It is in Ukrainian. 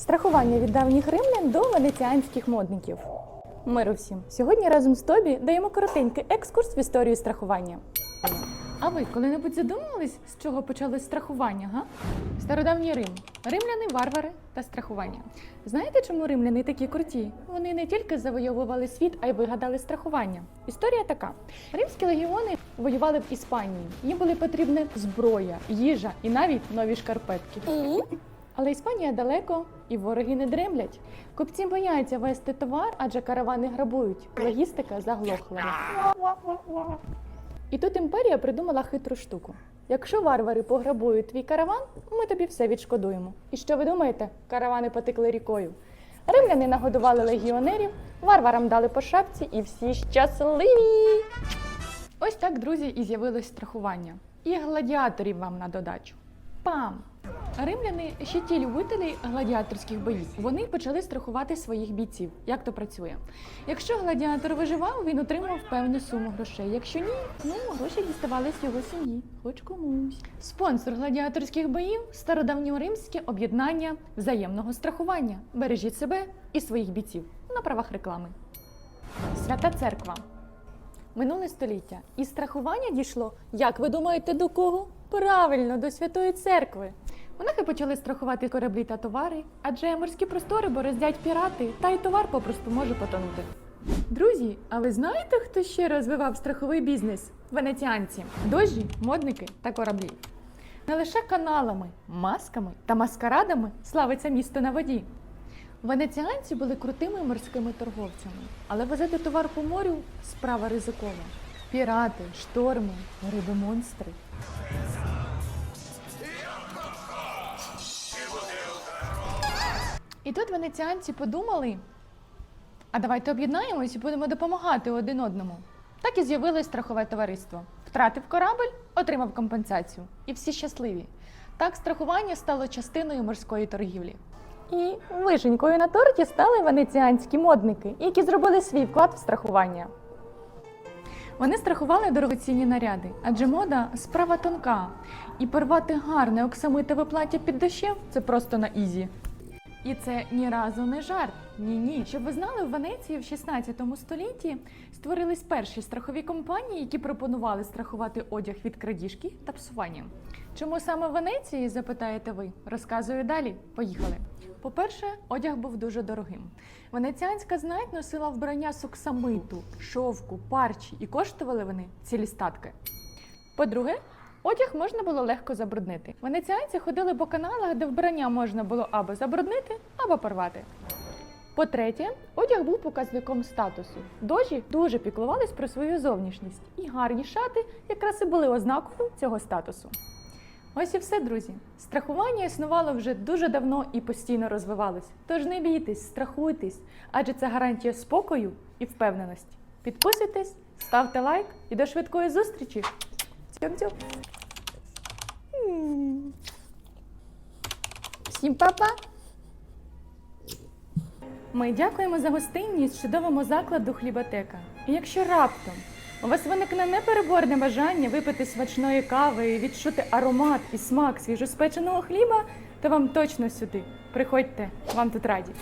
Страхування від давніх римлян до венеціанських модників. Миру всім! Сьогодні разом з Тобі даємо коротенький екскурс в історію страхування. А ви коли-небудь задумувались, з чого почалось страхування? Га? Стародавній Рим. Римляни, варвари та страхування. Знаєте, чому римляни такі круті? Вони не тільки завойовували світ, а й вигадали страхування. Історія така: римські легіони воювали в Іспанії. Їм були потрібна зброя, їжа і навіть нові шкарпетки. Але Іспанія далеко і вороги не дремлять. Купці бояться вести товар, адже каравани грабують. Логістика заглохла. І тут імперія придумала хитру штуку. Якщо варвари пограбують твій караван, ми тобі все відшкодуємо. І що ви думаєте? Каравани потекли рікою. Римляни нагодували легіонерів, варварам дали по шапці і всі щасливі. Ось так, друзі, і з'явилось страхування. І гладіаторів вам на додачу. Пам! Римляни ще ті любителі гладіаторських боїв. Вони почали страхувати своїх бійців. Як то працює? Якщо гладіатор виживав, він отримав певну суму грошей. Якщо ні, ну гроші діставались його сім'ї, хоч комусь. Спонсор гладіаторських боїв стародавньоримське об'єднання взаємного страхування. Бережіть себе і своїх бійців на правах реклами. Свята церква. Минуле століття. І страхування дійшло, як ви думаєте, до кого? Правильно, до Святої Церкви. Монахи почали страхувати кораблі та товари, адже морські простори бороздять пірати, та й товар попросту може потонути. Друзі, а ви знаєте, хто ще розвивав страховий бізнес? Венеціанці, дожі, модники та кораблі. Не лише каналами, масками та маскарадами славиться місто на воді. Венеціанці були крутими морськими торговцями, але возити товар по морю справа ризикова. Пірати, шторми, риби-монстри. І тут венеціанці подумали: а давайте об'єднаємось і будемо допомагати один одному. Так і з'явилось страхове товариство. Втратив корабль, отримав компенсацію. І всі щасливі. Так страхування стало частиною морської торгівлі. І вишенькою на торті стали венеціанські модники, які зробили свій вклад в страхування. Вони страхували дорогоцінні наряди, адже мода справа тонка, і порвати гарне оксамитове плаття під дощем це просто на ізі. І це ні разу не жарт. Ні, ні. Щоб ви знали, в Венеції в 16 столітті створились перші страхові компанії, які пропонували страхувати одяг від крадіжки та псування. Чому саме в Венеції, запитаєте ви? Розказую далі. Поїхали. По-перше, одяг був дуже дорогим. Венеціанська знать носила вбрання з оксамиту, шовку, парчі, і коштували вони цілі статки. По-друге, одяг можна було легко забруднити. Венеціанці ходили по каналах, де вбрання можна було або забруднити, або порвати. По-третє, одяг був показником статусу. Дожі дуже піклувались про свою зовнішність, і гарні шати якраз і були ознакою цього статусу. Ось і все, друзі. Страхування існувало вже дуже давно і постійно розвивалось. Тож не бійтесь, страхуйтесь, адже це гарантія спокою і впевненості. Підписуйтесь, ставте лайк і до швидкої зустрічі! Цьом-цьом! Всім па-па! Ми дякуємо за гостинність чудовому закладу хліботека. І якщо раптом у вас виникне непереборне бажання випити смачної кави і відчути аромат і смак свіжоспеченого хліба, то вам точно сюди. Приходьте, вам тут раді.